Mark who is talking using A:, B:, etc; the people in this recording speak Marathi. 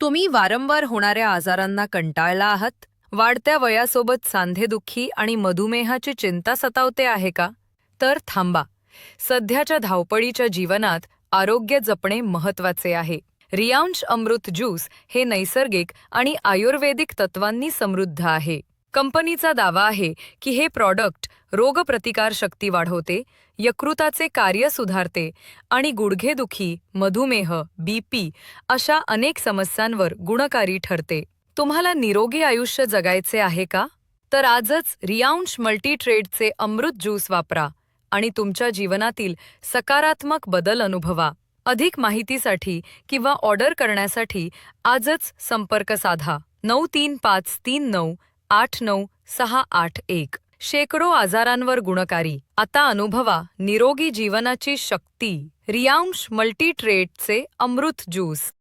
A: तुम्ही वारंवार होणाऱ्या आजारांना कंटाळला आहात? वाढत्या वयासोबत सांधेदुखी आणि मधुमेहाची चिंता सतावते आहे का? तर थांबा. सध्याच्या धावपळीच्या जीवनात आरोग्य जपणे महत्त्वाचे आहे. रियांश अमृत ज्यूस हे नैसर्गिक आणि आयुर्वेदिक तत्वांनी समृद्ध आहे. कंपनीचा दावा आहे की हे प्रॉडक्ट रोगप्रतिकारशक्ती वाढवते यकृताचे कार्य सुधारते आणि गुडघेदुखी मधुमेह बीपी अशा अनेक समस्यांवर गुणकारी ठरते. तुम्हाला निरोगी आयुष्य जगायचे आहे का? तर आजच रियांश मल्टीट्रेडचे अमृत ज्यूस वापरा आणि तुमच्या जीवनातील सकारात्मक बदल अनुभवा. अधिक माहितीसाठी किंवा ऑर्डर करण्यासाठी आजच संपर्क साधा. नऊ तीन पाच तीन नऊ आठ नऊ सहा आठ एक. शेकडो आजारांवर गुणकारी. आता अनुभवा निरोगी जीवनाची शक्ती. रियांश मल्टीट्रेटचे अमृत ज्यूस.